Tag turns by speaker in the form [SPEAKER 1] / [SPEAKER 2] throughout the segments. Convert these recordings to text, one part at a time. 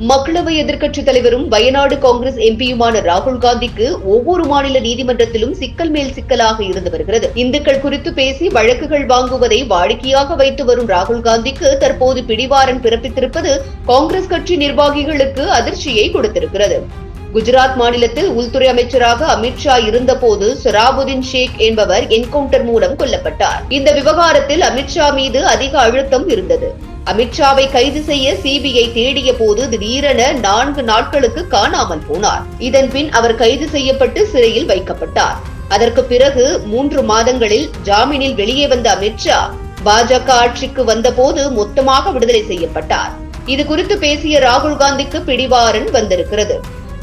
[SPEAKER 1] மக்களவை எதிர்க்கட்சித் தலைவரும் வயநாடு காங்கிரஸ் எம்பியுமான ராகுல் காந்திக்கு ஒவ்வொரு மாநில நீதிமன்றத்திலும் சிக்கல் மேல் சிக்கலாக இருந்து வருகிறது. இந்துக்கள் குறித்து பேசி வழக்குகள் வாங்குவதை வாடிக்கையாக வைத்து வரும் ராகுல் காந்திக்கு தற்போது பிடிவாரன் பிறப்பித்திருப்பது காங்கிரஸ் கட்சி நிர்வாகிகளுக்கு அதிர்ச்சியை கொடுத்திருக்கிறது. குஜராத் மாநிலத்தில் உள்துறை அமைச்சராக அமித்ஷா இருந்தபோது சொராபுதீன் ஷேக் என்பவர் என்கவுண்டர் மூலம் கொல்லப்பட்டார். இந்த விவகாரத்தில் அமித்ஷா மீது அதிக அழுத்தம் இருந்தது. அமித்ஷாவை கைது செய்ய சிபிஐ தேடிய போது திடீரென நான்கு நாட்களுக்கு காணாமல் போனார். இதன் பின் அவர் கைது செய்யப்பட்டு சிறையில் வைக்கப்பட்டார். அதற்கு பிறகு மூன்று மாதங்களில் ஜாமீனில் வெளியே வந்த அமித்ஷா பாஜக ஆட்சிக்கு வந்தபோது மொத்தமாக விடுதலை செய்யப்பட்டார். இது குறித்து பேசிய ராகுல் காந்திக்கு பிடிவாரன் வந்திருக்கிறது.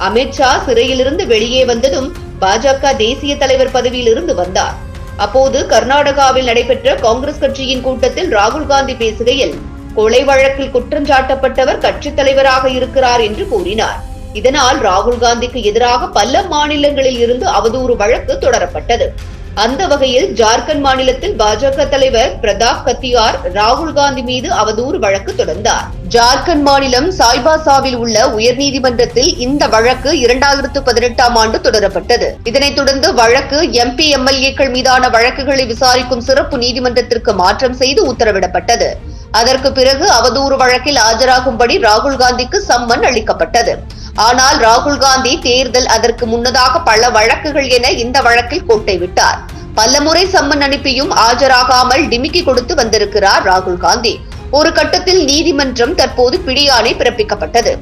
[SPEAKER 1] அமித்ஷா சிறையிலிருந்து வெளியே வந்ததும் பாஜக தேசிய தலைவர் பதவியிலிருந்து வந்தார். அப்போது கர்நாடகாவில் நடைபெற்ற காங்கிரஸ் கட்சியின் கூட்டத்தில் ராகுல் காந்தி பேசுகையில் கொலை வழக்கில் குற்றம் சாட்டப்பட்டவர் கட்சித் தலைவராக இருக்கிறார் என்று கூறினார். இதனால் ராகுல் காந்திக்கு எதிராக பல மாநிலங்களில் இருந்து அவதூறு வழக்கு தொடரப்பட்டது. அந்த வகையில் ஜார்க்கண்ட் மாநிலத்தில் பாஜக தலைவர் பிரதாப் கத்தியார் ராகுல் காந்தி மீது அவதூறு வழக்கு தொடர்ந்தார். ஜார்க்கண்ட் மாநிலம் சாய்பாசாவில் உள்ள உயர்நீதிமன்றத்தில் இந்த வழக்கு இரண்டாயிரத்து பதினெட்டாம் ஆண்டு தொடரப்பட்டது. இதனைத் தொடர்ந்து வழக்கு எம்பி எம்எல்ஏக்கள் மீதான வழக்குகளை விசாரிக்கும் சிறப்பு நீதிமன்றத்திற்கு மாற்றம் செய்து உத்தரவிடப்பட்டது. அதற்கு பிறகு அவதூறு வழக்கில் ஆஜராகும்படி ராகுல் காந்திக்கு சம்மன் அளிக்கப்பட்டது. ஆனால் ராகுல் காந்தி தேர்தல் அதற்கு முன்னதாக பல வழக்குகள் என இந்த வழக்கில் கோட்டை விட்டார். பலமுறை சம்மன் அனுப்பியும் ஆஜராகாமல் டிமிக்கி கொடுத்து வந்திருக்கிறார் ராகுல் காந்தி. ஒரு கட்டத்தில் நீதிமன்றம் தற்போது பிடியாணை பிறப்பிக்கப்பட்டது.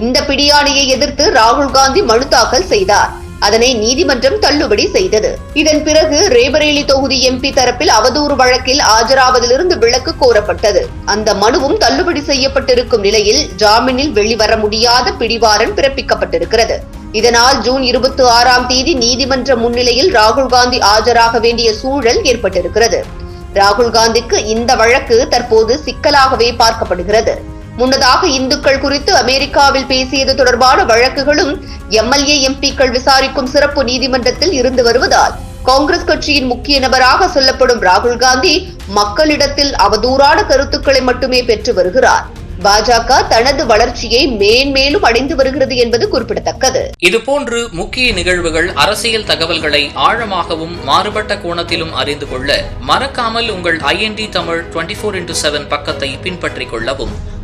[SPEAKER 1] இந்த பிடியாணையை எதிர்த்து ராகுல் காந்தி மனு தாக்கல் செய்தார். அதனை நீதிமன்றம் தள்ளுபடி செய்தது. இதன் பிறகு ரேபரேலி தொகுதி எம்பி தரப்பில் அவதூறு வழக்கில் ஆஜராவதிலிருந்து விலக்கு கோரப்பட்டது. அந்த மனுவும் தள்ளுபடி செய்யப்பட்டிருக்கும் நிலையில் ஜாமீனில் வெளிவர முடியாத பிடிவாரன் பிறப்பிக்கப்பட்டிருக்கிறது. இதனால் ஜூன் இருபத்தி ஆறாம் தேதி நீதிமன்ற முன்னிலையில் ராகுல் காந்தி ஆஜராக வேண்டிய சூழல் ஏற்பட்டிருக்கிறது. ராகுல் காந்திக்கு இந்த வழக்கு தற்போது சிக்கலாகவே பார்க்கப்படுகிறது. முன்னதாக இந்துக்கள் குறித்து அமெரிக்காவில் பேசியது தொடர்பான வழக்குகளும் எம்எல்ஏ எம்பிக்கள் விசாரிக்கும் சிறப்பு நீதிமன்றத்தில் இருந்து வருவதால் காங்கிரஸ் கட்சியின் முக்கிய நபராக சொல்லப்படும் ராகுல் காந்தி மக்களிடத்தில் அவதூறான கருத்துக்களை மட்டுமே பெற்று வருகிறார். பாஜக தனது வளர்ச்சியை மேன்மேலும் அடைந்து வருகிறது என்பது குறிப்பிடத்தக்கது.
[SPEAKER 2] இதுபோன்று முக்கிய நிகழ்வுகள் அரசியல் தகவல்களை ஆழமாகவும் மாறுபட்ட கோணத்திலும் அறிந்து கொள்ள மறக்காமல் உங்கள் IND Tamil twenty four into seven பக்கத்தை பின்பற்றிக் கொள்ளவும்.